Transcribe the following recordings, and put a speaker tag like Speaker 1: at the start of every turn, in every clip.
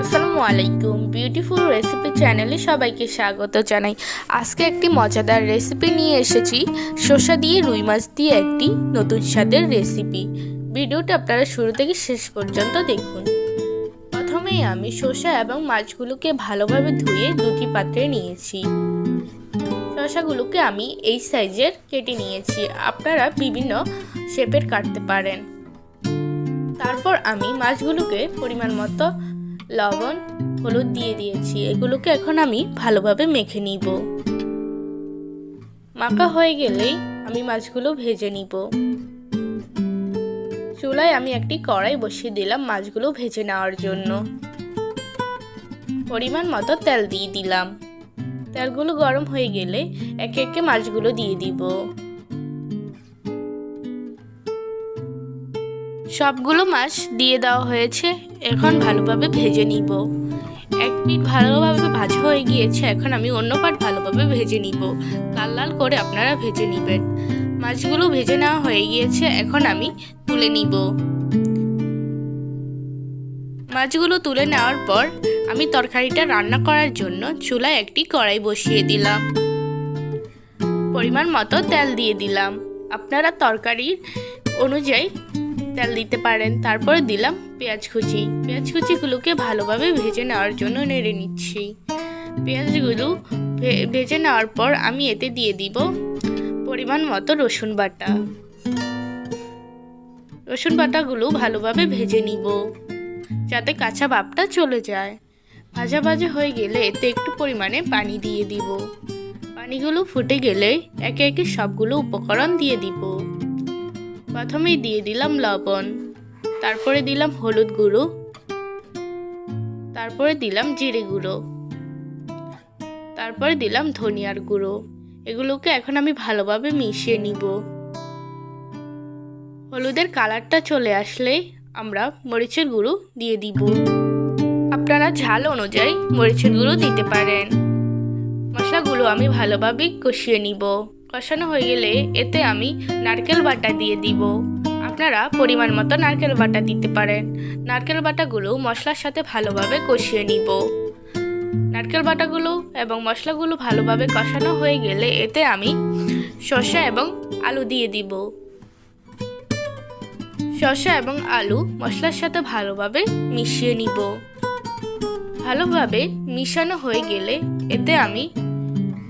Speaker 1: আসসালামু আলাইকুম। Beautiful recipe চ্যানেলে সবাইকে স্বাগত জানাই। আজকে একটি মজাদার রেসিপি নিয়ে এসেছি। শসা দিয়ে রুই মাছ দিয়ে একটি নতুন স্বাদের রেসিপি ভিডিওটা আপনারা শুরু থেকে শেষ পর্যন্ত দেখুন। প্রথমেই আমি শসা এবং মাছগুলোকে ভালোভাবে ধুয়ে দুটি পাত্রে নিয়েছি। শসাগুলোকে আমি এই সাইজের কেটে নিয়েছি। আপনারা বিভিন্ন শেপের কাটতে পারেন। তারপর আমি মাছগুলোকে পরিমাণ মতো লবণ, হলুদ দিয়ে দিয়েছি। এগুলোকে এখন আমি ভালোভাবে মেখে নিব। মাখা হয়ে গেলেই আমি মাছগুলো ভেজে নিব। চুলায় আমি একটি কড়াই বসিয়ে দিলাম মাছগুলো ভেজে নেওয়ার জন্য। পরিমাণ মতো তেল দিয়ে দিলাম। তেলগুলো গরম হয়ে গেলে একে একে মাছগুলো দিয়ে দিব। সবগুলো মাছ দিয়ে দেওয়া হয়েছে। এখন ভালোভাবে ভেজে নিব। এক পিঠ ভালোভাবে ভাজা হয়ে গিয়েছে, এখন আমি অন্য পাট ভালোভাবে ভেজে নিব। লাল লাল করে আপনারা ভেজে নেবেন। মাছগুলো ভেজে নেওয়া হয়ে গিয়েছে, এখন আমি তুলে নিব। মাছগুলো তুলে নেওয়ার পর আমি তরকারিটা রান্না করার জন্য চুলায় একটি কড়াই বসিয়ে দিলাম। পরিমাণ মতো তেল দিয়ে দিলাম। আপনারা তরকারির অনুযায়ী তেল দিতে পারেন। তারপরে দিলাম পেঁয়াজ কুচি। পেঁয়াজ কুচিগুলোকে ভালোভাবে ভেজে নেওয়ার জন্য নেড়ে নিচ্ছি। পেঁয়াজগুলো ভেজে নেওয়ার পর আমি এতে দিয়ে দিব পরিমাণ মতো রসুন বাটা। রসুন বাটাগুলো ভালোভাবে ভেজে নিব, যাতে কাঁচা ভাবটা চলে যায়। ভাজা ভাজা হয়ে গেলে এতে একটু পরিমাণে পানি দিয়ে দিব। পানিগুলো ফুটে গেলে একে একে সবগুলো উপকরণ দিয়ে দিব। প্রথমেই দিয়ে দিলাম লবণ, তারপরে দিলাম হলুদ গুঁড়ো, তারপরে দিলাম জিরে গুঁড়ো, তারপরে দিলাম ধনিয়ার গুঁড়ো। এগুলোকে এখন আমি ভালোভাবে মিশিয়ে নিব। হলুদের কালারটা চলে আসলে আমরা মরিচের গুঁড়ো দিয়ে দিব। আপনারা ঝাল অনুযায়ী মরিচের গুঁড়ো দিতে পারেন। মশলাগুলো আমি ভালোভাবে কষিয়ে নিব। কষানো হয়ে গেলে এতে আমি নারকেল বাটা দিয়ে দিব। আপনারা পরিমাণ মতো নারকেল বাটা দিতে পারেন। নারকেল বাটাগুলো মশলার সাথে ভালোভাবে কষিয়ে নিব। নারকেল বাটাগুলো এবং মশলাগুলো ভালোভাবে কষানো হয়ে গেলে এতে আমি শসা এবং আলু দিয়ে দিব। শসা এবং আলু মশলার সাথে ভালোভাবে মিশিয়ে নিব। ভালোভাবে মিশানো হয়ে গেলে এতে আমি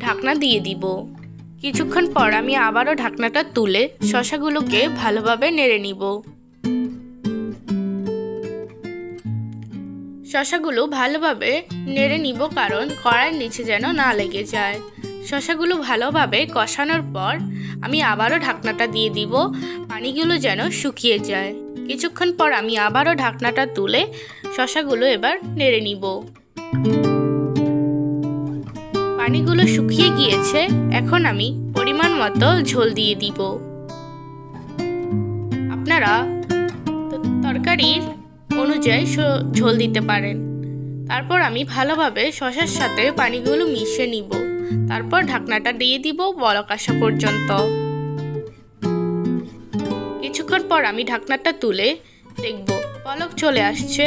Speaker 1: ঢাকনা দিয়ে দিব। কিছুক্ষণ পর আমি আবারও ঢাকনাটা তুলে শশাগুলোকে ভালোভাবে নেড়ে নিব। শশাগুলো ভালোভাবে নেড়ে নিব কারণ কড়াইয়ের নিচে যেন না লেগে যায়। শশাগুলো ভালোভাবে কষানোর পর আমি আবারও ঢাকনাটা দিয়ে দিব, পানিগুলো যেন শুকিয়ে যায়। কিছুক্ষণ পর আমি আবারও ঢাকনাটা তুলে শশাগুলো এবার নেড়ে নিব। পানিগুলো শুকিয়ে গিয়েছে, এখন আমি পরিমাণ মতো ঝোল দিয়ে দিব। আপনারা তরকারির অনুযায়ী ঝোল দিতে পারেন। তারপর আমি ভালোভাবে শশার সাথে পানিগুলো মিশিয়ে নিব। তারপর ঢাকনাটা দিয়ে দিব বলক আসা পর্যন্ত। কিছুক্ষণ পর আমি ঢাকনাটা তুলে দেখব পলক চলে আসছে।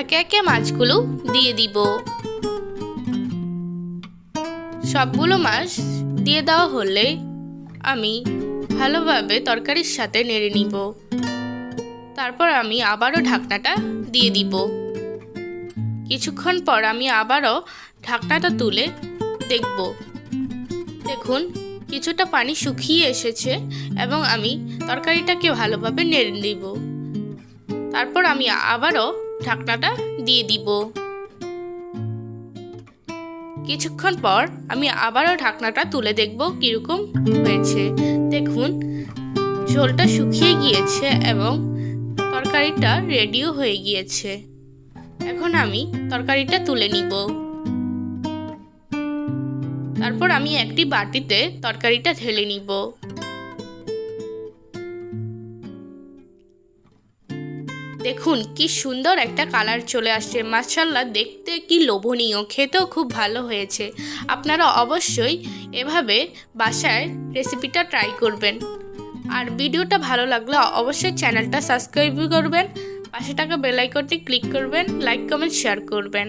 Speaker 1: একে একে মাছগুলো দিয়ে দিব। সবগুলো মাছ দিয়ে দেওয়া হলে আমি ভালোভাবে তরকারির সাথে নেড়ে নিব। তারপর আমি আবারও ঢাকনাটা দিয়ে দিব। কিছুক্ষণ পর আমি আবারও ঢাকনাটা তুলে দেখব। দেখুন, কিছুটা পানি শুকিয়ে এসেছে এবং আমি তরকারিটাকে ভালোভাবে নেড়ে দিব তারপর আমি আবারও ঢাকনাটা দিয়ে দিব। কিছুক্ষণ পর আমি আবারও ঢাকনাটা তুলে দেখব কীরকম হয়েছে। দেখুন, ঝোলটা শুকিয়ে গিয়েছে এবং তরকারিটা রেডিও হয়ে গিয়েছে। এখন আমি তরকারিটা তুলে নিব। তারপর আমি একটি বাটিতে তরকারিটা ঢেলে নিব। দেখুন, কি সুন্দর একটা কালার চলে আসছে। মাশাল্লাহ দেখতে কি লোভনীয়। খেতেও খুব ভালো হয়েছে। আপনারা অবশ্যই এভাবে বাসায় রেসিপিটা ট্রাই করবেন। আর ভিডিওটা ভালো লাগলে অবশ্যই চ্যানেলটা সাবস্ক্রাইব করবেন। পাশে টাকা বেল আইকনটি ক্লিক করবেন লাইক কমেন্ট শেয়ার করবেন।